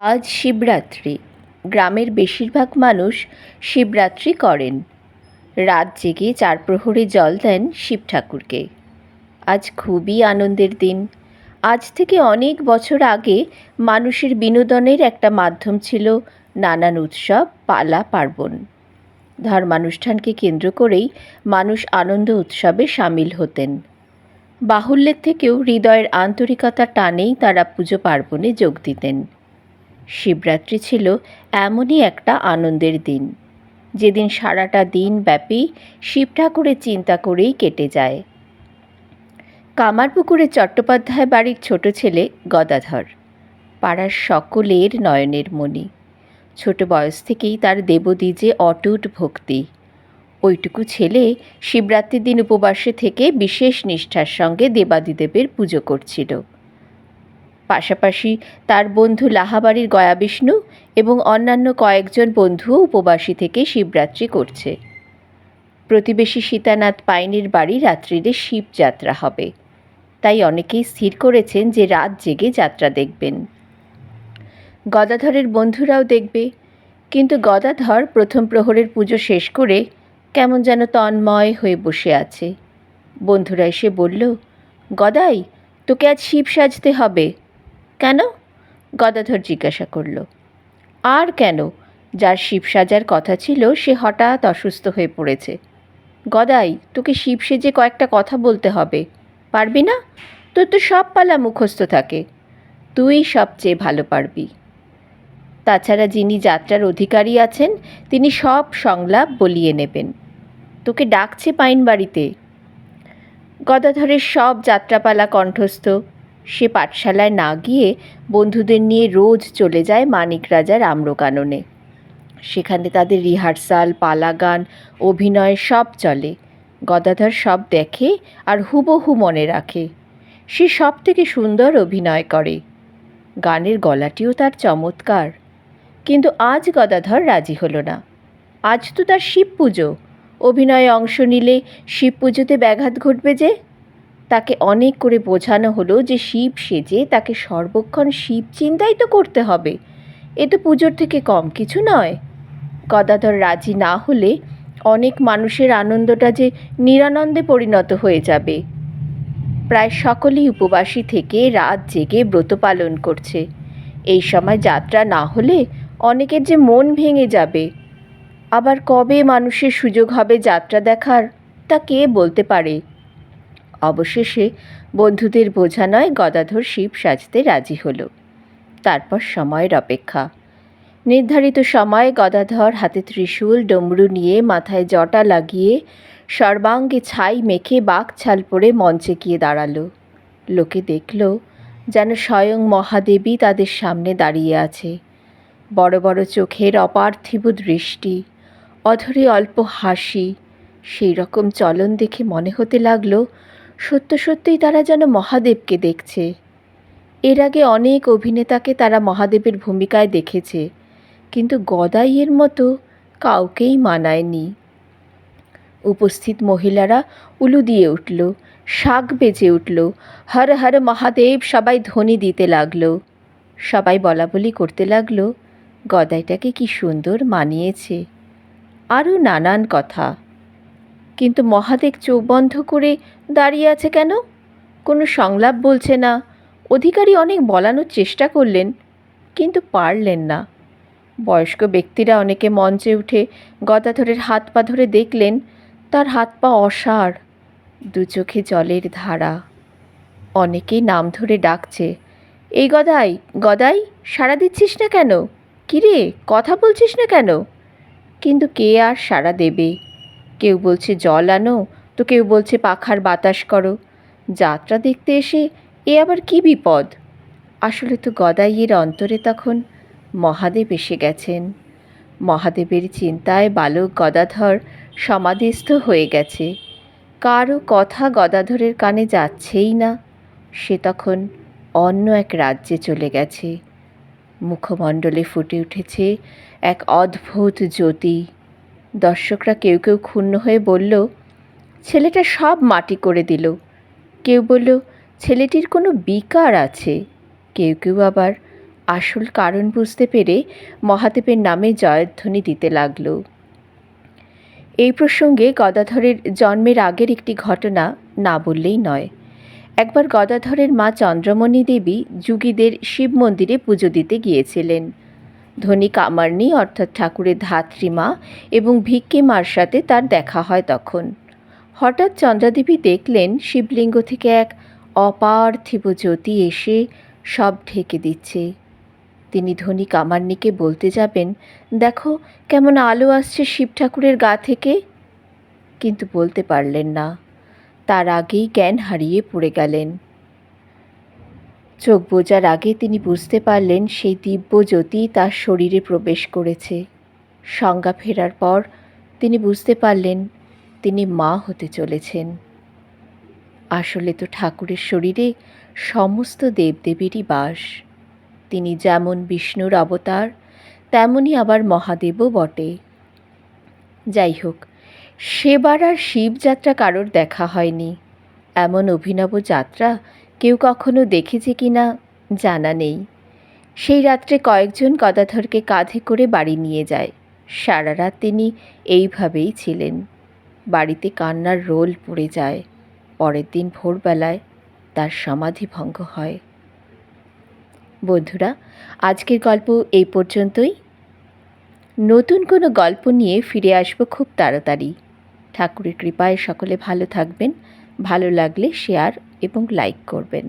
আজ শিবরাত্রি। গ্রামের বেশিরভাগ মানুষ শিবরাত্রি করেন। রাত জেগে চার প্রহরে জল দেন শিব ঠাকুরকে। আজ খুবই আনন্দের দিন। আজ থেকে অনেক বছর আগে মানুষের বিনোদনের একটা মাধ্যম ছিল নানান উৎসব, পালা, পার্বণ। ধর্মানুষ্ঠানকে কেন্দ্র করেই মানুষ আনন্দ উৎসবে সামিল হতেন। বাহুল্যের থেকেও হৃদয়ের আন্তরিকতা টানেই তারা পুজো পার্বণে যোগ দিতেন। শিবরাত্রি ছিল এমনই একটা আনন্দের দিন। যেদিন সারাটা দিন ব্যাপী শিব ঠাকুরের চিন্তা করেই কেটে যায়। কামারপুকুরে চট্টোপাধ্যায় বাড়ির ছোট ছেলে গদাধর, পাড়ার সকলের নয়নের মণি। ছোট বয়স থেকেই তার দেবদ্বিজে অটুট ভক্তি। ওইটুকু ছেলে শিবরাত্রির দিন উপবাসে থেকে বিশেষ নিষ্ঠার সঙ্গে দেবাদিদেবের পুজো করছিল। পাশাপাশি তার বন্ধু লাহাবাড়ির গয়া বিষ্ণু এবং অন্যান্য কয়েকজন বন্ধুও উপবাসী থেকে শিবরাত্রি করছে। প্রতিবেশী সীতানাথ পাইনের বাড়ি রাত্রিরে শিবযাত্রা হবে। তাই অনেকেই স্থির করেছেন যে রাত জেগে যাত্রা দেখবেন। গদাধরের বন্ধুরাও দেখবে। কিন্তু গদাধর প্রথম প্রহরের পুজো শেষ করে কেমন যেন তন্ময় হয়ে বসে আছে। বন্ধুরা এসে বলল, গদাই, তোকে আজ শিব সাজতে হবে। কেন? গদাধর জিজ্ঞাসা করল। আর কেন? যার শিব সাজার কথা ছিল, সে হঠাৎ অসুস্থ হয়ে পড়েছে। গদাই, তোকে শিব সেজে কয়েকটা কথা বলতে হবে। পারবি না? তোর তো সব পালা মুখস্থ থাকে। তুই সবচেয়ে ভালো পারবি। তাছাড়া যিনি যাত্রার অধিকারী আছেন, তিনি সব সংলাপ বলিয়ে নেবেন। তোকে ডাকছে পাইন বাড়িতে গদাধরের সব যাত্রাপালা কণ্ঠস্থ। সে পাঠশালায় না গিয়ে বন্ধুদের নিয়ে রোজ চলে যায় মানিক রাজার আম্রকাননে। সেখানে তাদের রিহার্সাল পালা গান অভিনয় সব চলে। গদাধর সব দেখে আর হুবহু মনে রাখে। সে সব থেকে সুন্দর অভিনয় করে। গানের গলাটিও তার চমৎকার। কিন্তু আজ গদাধর রাজি হলো না। আজ তো তার শিব পুজো অভিনয়ে অংশ নিলে শিব পুজোতে ব্যাঘাত ঘটবে যে। তাকে অনেক করে বোঝানো হলো যে শিব সেজে তাকে সর্বক্ষণ শিব চিন্তাই তো করতে হবে। এ তো পুজোর থেকে কম কিছু নয়। গদাধর রাজি না হলে অনেক মানুষের আনন্দটা যে নিরানন্দে পরিণত হয়ে যাবে। প্রায় সকলেই উপবাসী থেকে রাত জেগে ব্রত পালন করছে। এই সময় যাত্রা না হলে অনেকের যে মন ভেঙে যাবে। আবার কবে মানুষের সুযোগ হবে যাত্রা দেখার, তা কে বলতে পারে? অবশেষে বন্ধুদের বোঝা নয় গদাধর শিব সাজতে রাজি হল। তারপর সময়ের অপেক্ষা। নির্ধারিত সময়ে গদাধর হাতে ত্রিশূল, ডমরু নিয়ে মাথায় জটা লাগিয়ে সর্বাঙ্গে ছাই মেখে বাঘ ছাল পরে মঞ্চে গিয়ে দাঁড়াল। লোকে দেখল যেন স্বয়ং মহাদেবী তাদের সামনে দাঁড়িয়ে আছে। বড় বড় চোখের অপার্থিব দৃষ্টি, অধরে অল্প হাসি সেই রকম চলন দেখে মনে হতে লাগল সত্য সত্যিই তারা যেন মহাদেবকে দেখছে। এর আগে অনেক অভিনেতাকে তারা মহাদেবের ভূমিকায় দেখেছে, কিন্তু গদাইয়ের মতো কাউকেই মানায়নি। উপস্থিত মহিলারা উলু দিয়ে উঠল, শাক বেজে উঠল, হর হর মহাদেব, সবাই ধ্বনি দিতে লাগল। সবাই বলা বলি করতে লাগল, গদাইটাকে কি সুন্দর মানিয়েছে। আরও নানান কথা। কিন্তু মহাদেব চোখ বন্ধ করে দাঁড়িয়ে আছে কেন? কোনো সংলাপ বলছে না। অধিকারী অনেক বলানোর চেষ্টা করলেন, কিন্তু পারলেন না। বয়স্ক ব্যক্তিরা অনেকে মঞ্চে উঠে গদাধরের হাত পা ধরে দেখলেন, তার হাত পা অসাড় দু চোখে জলের ধারা। অনেকেই নাম ধরে ডাকছে, এই গদাই গদাই, সাড়া দিচ্ছিস না কেন? কিরে, কথা বলছিস না কেন? কিন্তু কে আর সাড়া দেবে? কেউ বলছে জল আনো, তো কেউ বলছে পাখার বাতাস করো। যাত্রা দেখতে এসে এ আবার কি বিপদ? আসলে তো গদাইয়ের অন্তরে তখন মহাদেব এসে গেছেন। মহাদেবের চিন্তায় বালক গদাধর সমাধিস্থ হয়ে গেছে। কারও কথা গদাধরের কানে যাচ্ছেই না। সে তখন অন্য এক রাজ্যে চলে গেছে। মুখমণ্ডলে ফুটে উঠেছে এক অদ্ভুত জ্যোতি। দর্শকরা কেউ কেউ ক্ষুণ্ণ হয়ে বলল, ছেলেটা সব মাটি করে দিল। কেউ বলল, ছেলেটির কোনো বিকার আছে? কেউ কেউ আবার আসল কারণ বুঝতে পেরে মহাদেবের নামে জয়ধ্বনি দিতে লাগল। এই প্রসঙ্গে গদাধরের জন্মের আগের একটি ঘটনা না বললেই নয়। একবার গদাধরের মা চন্দ্রমণি দেবী যুগীদের শিব মন্দিরে পুজো দিতে গিয়েছিলেন। ধনী কামার্নি, অর্থাৎ ঠাকুরের ধাত্রীমা এবং ভিক্ষে মার সাথে তার দেখা হয় তখন। হঠাৎ চন্দ্রাদেবী দেখলেন শিবলিঙ্গ থেকে এক অপার্থিব জ্যোতি এসে সব ঢেকে দিচ্ছে। তিনি ধনী কামার্নিকে বলতে যাবেন, দেখো, কেমন আলো আসছে শিব ঠাকুরের গা থেকে। কিন্তু বলতে পারলেন না। তার আগেই জ্ঞান হারিয়ে পড়ে গেলেন। চোখ বোঝার আগে তিনি বুঝতে পারলেন সেই দিব্য জ্যোতি তার শরীরে প্রবেশ করেছে। সংজ্ঞা ফেরার পর তিনি বুঝতে পারলেন তিনি মা হতে চলেছেন। আসলে তো ঠাকুরের শরীরে সমস্ত দেবদেবীরই বাস। তিনি যেমন বিষ্ণুর অবতার তেমনই আবার মহাদেবও বটে। যাই হোক, সেবার আর শিবযাত্রা কারোর দেখা হয়নি। এমন অভিনব যাত্রা কেউ কখনো দেখেছে কি না জানা নেই। সেই রাত্রে কয়েকজন গদাধরকে কাঁধে করে বাড়ি নিয়ে যায়। সারা রাত তিনি এইভাবেই ছিলেন। বাড়িতে কান্নার রোল পড়ে যায়। পরের দিন ভোরবেলায় তার সমাধি ভঙ্গ হয়। বন্ধুরা, আজকের গল্প এই পর্যন্তই। নতুন কোনো গল্প নিয়ে ফিরে আসব খুব তাড়াতাড়ি। ঠাকুরের কৃপায় সকলে ভালো থাকবেন। ভালো লাগলে শেয়ার এবং লাইক করবেন।